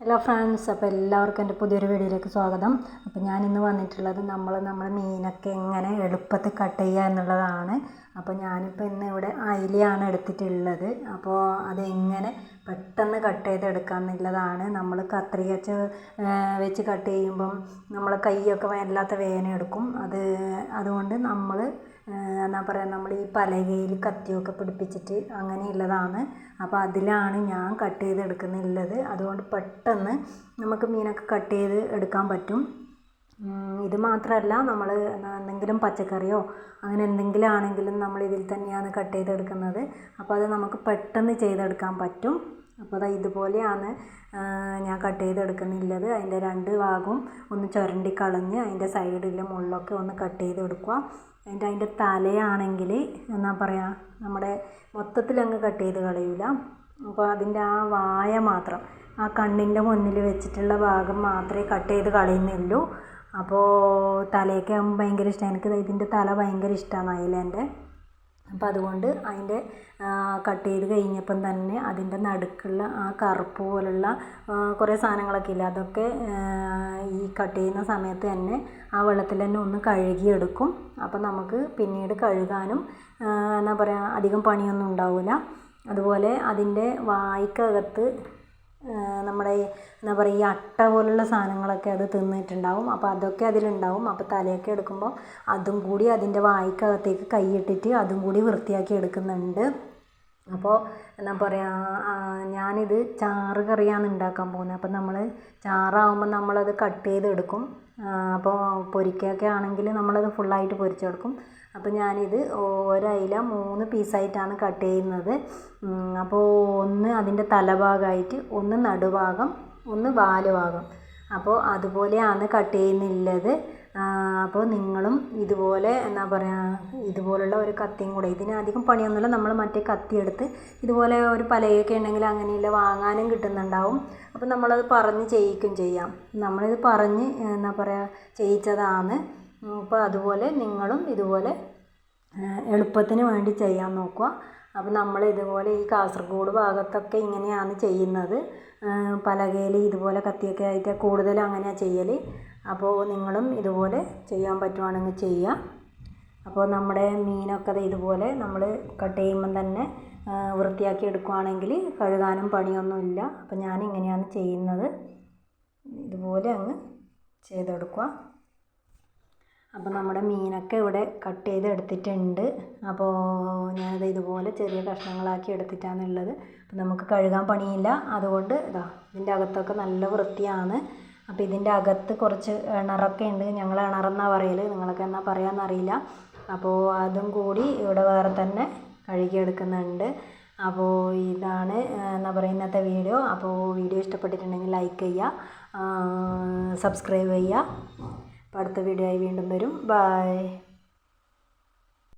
Hello friends അപ്പോൾ എല്ലാവർക്കും എന്റെ പുതിയൊരു വീഡിയോയിലേക്ക് സ്വാഗതം. അപ്പോൾ ഞാൻ ഇന്ന് വന്നിട്ടുള്ളത് നമ്മൾ നമ്മുടെ മീനൊക്കെ എങ്ങനെ എളുപ്പത്തിൽ കട്ട് ചെയ്യുക എന്നുള്ളതാണ്. അപ്പോൾ ഞാനിപ്പോൾ ഇന്ന് ഇവിടെ അയിലയാണ് എടുത്തിട്ടുള്ളത്. അപ്പോൾ അതെങ്ങനെ പെട്ടെന്ന് കട്ട് ചെയ്തെടുക്കാം എന്നുള്ളതാണ്. നമ്മൾ കത്രിക വെച്ച് വെച്ച് കട്ട് ചെയ്യുമ്പം നമ്മൾ കൈയൊക്കെ വല്ലാത്ത വേദന എടുക്കും. അത് അതുകൊണ്ട് നമ്മൾ എന്താ പറയുക നമ്മൾ ഈ പലകയിൽ കത്തിയൊക്കെ പിടിപ്പിച്ചിട്ട് അങ്ങനെയുള്ളതാണ്. അപ്പോൾ അതിലാണ് ഞാൻ കട്ട് ചെയ്ത് എടുക്കുന്നുള്ളത് അതുകൊണ്ട് പെട്ടെന്ന് നമുക്ക് മീനൊക്കെ കട്ട് ചെയ്ത് എടുക്കാൻ പറ്റും. ഇത് മാത്രമല്ല നമ്മൾ എന്തെങ്കിലും പച്ചക്കറിയോ അങ്ങനെ എന്തെങ്കിലും ആണെങ്കിലും നമ്മൾ ഇതിൽ തന്നെയാണ് കട്ട് ചെയ്തെടുക്കുന്നത്. അപ്പോൾ അത് നമുക്ക് പെട്ടെന്ന് ചെയ്തെടുക്കാൻ പറ്റും. അപ്പോൾ അതാ ഇതുപോലെയാണ് ഞാൻ കട്ട് ചെയ്തെടുക്കുന്നുള്ളത് അതിന്റെ രണ്ട് ഭാഗവും ഒന്ന് ചുരണ്ടി കളഞ്ഞ് അതിന്റെ സൈഡിലെ മുള്ളൊക്കെ ഒന്ന് കട്ട് ചെയ്തെടുക്കുക. അതിന്റെ അതിന്റെ തലയാണെങ്കിൽ എന്നാ പറയുക നമ്മുടെ മൊത്തത്തിൽ അങ്ങ് കട്ട് ചെയ്ത് കളയില്ല അപ്പോൾ അതിന്റെ ആ വായ മാത്രം ആ കണ്ണിന്റെ മുന്നിൽ വെച്ചിട്ടുള്ള ഭാഗം മാത്രമേ കട്ട് ചെയ്ത് കളയുന്നുള്ളൂ. അപ്പോൾ തലയൊക്കെ ആകുമ്പോൾ ഭയങ്കര ഇഷ്ടമാണ് എനിക്ക് ഇതിന്റെ തല ഭയങ്കര ഇഷ്ടമാണ് അയിലേന്റെ അപ്പോൾ അതുകൊണ്ട് അതിന്റെ കട്ട് ചെയ്ത് കഴിഞ്ഞപ്പം തന്നെ അതിന്റെ നടുക്കുള്ള ആ കറുപ്പ് പോലുള്ള കുറേ സാധനങ്ങളൊക്കെ ഇല്ലേ അതൊക്കെ ഈ കട്ട് ചെയ്യുന്ന സമയത്ത് തന്നെ ആ വെള്ളത്തിൽ തന്നെ ഒന്ന് കഴുകിയെടുക്കും. അപ്പം നമുക്ക് പിന്നീട് കഴുകാനും എന്താ പറയുക അധികം പണിയൊന്നും ഉണ്ടാവില്ല അതുപോലെ അതിന്റെ വായ്ക്കകത്ത് നമ്മുടെ എന്താ പറയുക ഈ അട്ട പോലുള്ള സാധനങ്ങളൊക്കെ അത് തിന്നിട്ടുണ്ടാവും. അപ്പോൾ അതൊക്കെ അതിലുണ്ടാവും. അപ്പോൾ തലയൊക്കെ എടുക്കുമ്പോൾ അതും കൂടി അതിന്റെ വായ്ക്കകത്തേക്ക് കൈയിട്ടിട്ട് അതും കൂടി വൃത്തിയാക്കി എടുക്കുന്നുണ്ട്. അപ്പോൾ എന്താ പറയുക ഞാനിത് ചാറ് കറിയാണ് ഉണ്ടാക്കാൻ പോകുന്നത് അപ്പോൾ നമ്മൾ ചാറാവുമ്പോൾ നമ്മളത് കട്ട് ചെയ്തെടുക്കും. അപ്പോൾ പൊരിക്കുകയൊക്കെ ആണെങ്കിൽ നമ്മളത് ഫുള്ളായിട്ട് പൊരിച്ചെടുക്കും. അപ്പോൾ ഞാനിത് ഒരയില മൂന്ന് പീസായിട്ടാണ് കട്ട് ചെയ്യുന്നത്. അപ്പോൾ ഒന്ന് അതിന്റെ തലഭാഗമായിട്ട് ഒന്ന് നടുഭാഗം ഒന്ന് വാൽ ഭാഗം അപ്പോൾ അതുപോലെയാണ് കട്ട് ചെയ്യുന്നുള്ളത്. അപ്പോൾ നിങ്ങളും ഇതുപോലെ എന്താ പറയുക ഇതുപോലുള്ള ഒരു കത്തിയും കൂടെ ഇതിന് അധികം പണിയൊന്നുമില്ല. നമ്മൾ മറ്റേ കത്തി എടുത്ത് ഇതുപോലെ ഒരു പലയൊക്കെ ഉണ്ടെങ്കിൽ അങ്ങനെയുള്ള വാങ്ങാനും കിട്ടുന്നുണ്ടാവും. അപ്പോൾ നമ്മളത് പറഞ്ഞ് ചെയ്യിക്കും ചെയ്യാം. നമ്മളിത് പറഞ്ഞ് എന്താ പറയുക ചെയ്യിച്ചതാണ്. അപ്പോൾ അതുപോലെ നിങ്ങളും ഇതുപോലെ എളുപ്പത്തിന് വേണ്ടി ചെയ്യാൻ നോക്കുക. അപ്പോൾ നമ്മൾ ഇതുപോലെ ഈ കാസർഗോഡ് ഭാഗത്തൊക്കെ ഇങ്ങനെയാണ് ചെയ്യുന്നത്. പലകയിൽ ഇതുപോലെ കത്തിയൊക്കെ ആയിട്ട് കൂടുതലും അങ്ങനെയാണ് ചെയ്യൽ അപ്പോൾ നിങ്ങളും ഇതുപോലെ ചെയ്യാൻ പറ്റുവാണെങ്കിൽ ചെയ്യുക അപ്പോൾ നമ്മുടെ മീനൊക്കെ ഇതുപോലെ നമ്മൾ കട്ട് ചെയ്യുമ്പം തന്നെ വൃത്തിയാക്കി എടുക്കുവാണെങ്കിൽ കഴുകാനും പണിയൊന്നുമില്ല അപ്പോൾ ഞാൻ ഇങ്ങനെയാണ് ചെയ്യുന്നത്. ഇതുപോലെ അങ്ങ് ചെയ്തെടുക്കുക അപ്പോൾ നമ്മുടെ മീനൊക്കെ ഇവിടെ കട്ട് ചെയ്ത് എടുത്തിട്ടുണ്ട്. അപ്പോൾ ഞാനത് ഇതുപോലെ ചെറിയ കഷ്ണങ്ങളാക്കി എടുത്തിട്ടാണുള്ളത്. അപ്പോൾ നമുക്ക് കഴുകാൻ പണിയില്ല. അതുകൊണ്ട് ഇതാ ഇതിന്റെ അകത്തൊക്കെ നല്ല വൃത്തിയാണ്. അപ്പോൾ ഇതിന്റെ അകത്ത് കുറച്ച് ഇണറൊക്കെ ഉണ്ട്. ഞങ്ങൾ ഇണറെന്നാണ് പറയൽ നിങ്ങളൊക്കെ എന്നാ പറയാമെന്നറിയില്ല അപ്പോൾ അതും കൂടി ഇവിടെ വേറെ തന്നെ കഴുകിയെടുക്കുന്നുണ്ട് അപ്പോൾ ഇതാണ് എന്നാ പറയുക ഇന്നത്തെ വീഡിയോ. അപ്പോൾ വീഡിയോ ഇഷ്ടപ്പെട്ടിട്ടുണ്ടെങ്കിൽ ലൈക്ക് ചെയ്യുക സബ്സ്ക്രൈബ് ചെയ്യുക. അടുത്ത വീഡിയോ ആയി വീണ്ടും വരും. ബൈ